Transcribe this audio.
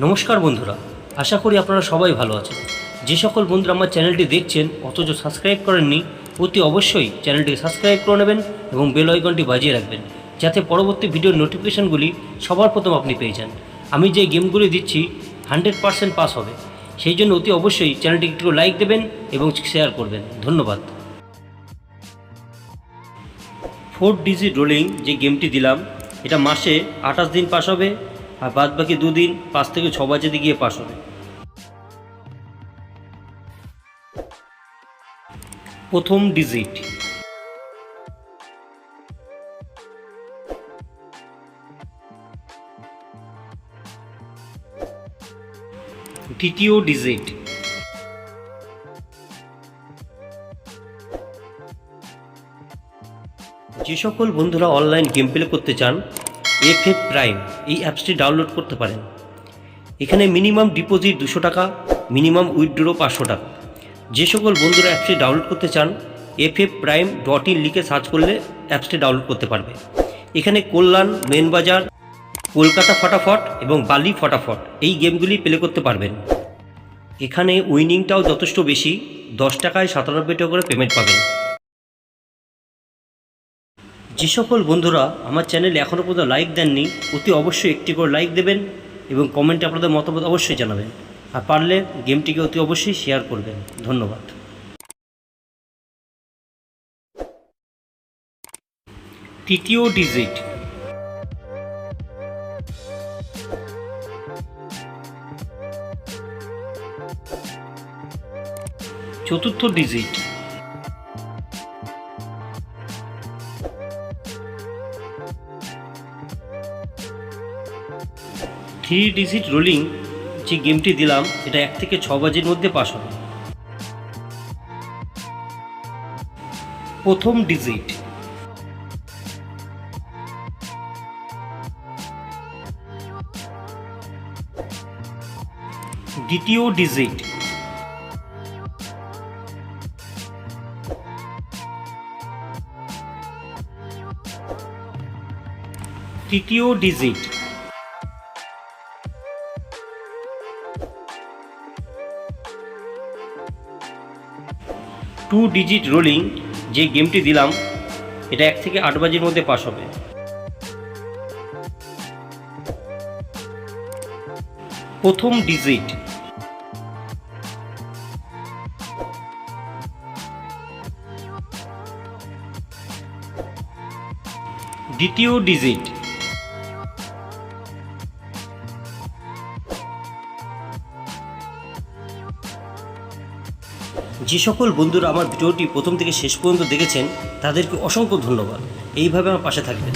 নমস্কার বন্ধুরা, আশা করি আপনারা সবাই ভালো আছেন। যে সকল বন্ধুরা আমার চ্যানেলটি দেখছেন, অথচ সাবস্ক্রাইব করেননি, অতি অবশ্যই চ্যানেলটিকে সাবস্ক্রাইব করে নেবেন এবং বেল আইকনটি বাজিয়ে রাখবেন, যাতে পরবর্তী ভিডিওর নোটিফিকেশনগুলি সবার প্রথম আপনি পেয়ে যান। আমি যে গেমগুলি দিচ্ছি, হান্ড্রেড পারসেন্ট পাস হবে। সেই জন্য অতি অবশ্যই চ্যানেলটিকে একটু লাইক দেবেন এবং শেয়ার করবেন। ধন্যবাদ। ফোর ডিজি রোলিং যে গেমটি দিলাম, এটা মাসে আঠাশ দিন পাস হবে আর বাদ বাকি দুদিন পাঁচ থেকে ছ বাজেতে গিয়ে পাস হবে। প্রথম ডিজিট। দ্বিতীয় ডিজিট। যে সকল বন্ধুরা অনলাইন গেম প্লে করতে চান এফ এফ প্রাইম এই অ্যাপসটি ডাউনলোড করতে পারেন। এখানে মিনিমাম ডিপোজিট দুশো টাকা, মিনিমাম উইথড্রো পাঁচশো টাকা। যে সকল বন্ধুরা অ্যাপসটি ডাউনলোড করতে চান F F prime dot in লিখে সার্চ করলে অ্যাপসটি ডাউনলোড করতে পারবে। এখানে কল্যাণ মেন বাজার কলকাতা ফটাফট এবং বালি ফটাফট এই গেমগুলি প্লে করতে পারবেন। এখানে উইনিংটাও যথেষ্ট বেশি, দশ টাকায় সাতানব্বই টাকা করে পেমেন্ট পাবেন। যে সকল বন্ধুরা আমার চ্যানেলে এখনও পর্যন্ত লাইক দেননি, অতি অবশ্যই একটি করে লাইক দেবেন এবং কমেন্টে আপনাদের মতামত অবশ্যই জানাবেন। আর পারলে গেমটিকে অতি অবশ্যই শেয়ার করবেন। ধন্যবাদ। তৃতীয় ডিজিট চতুর্থ ডিজিট থ্রি ডিজিট রোলিং যে গেমটি দিলাম, এটা এক থেকে ছ বাজের মধ্যে পাস হবে। প্রথম ডিজিট দ্বিতীয় ডিজিট তৃতীয় ডিজিট টু ডিজিট রোলিং যে গেমটি দিলাম, এটা এক থেকে আট বাজির মধ্যে পাস হবে। প্রথম ডিজিট দ্বিতীয় ডিজিট যে সকল বন্ধুরা আমার ভিডিওটি প্রথম থেকে শেষ পর্যন্ত দেখেছেন, তাদেরকে অসংখ্য ধন্যবাদ। এইভাবে আমার পাশে থাকবেন।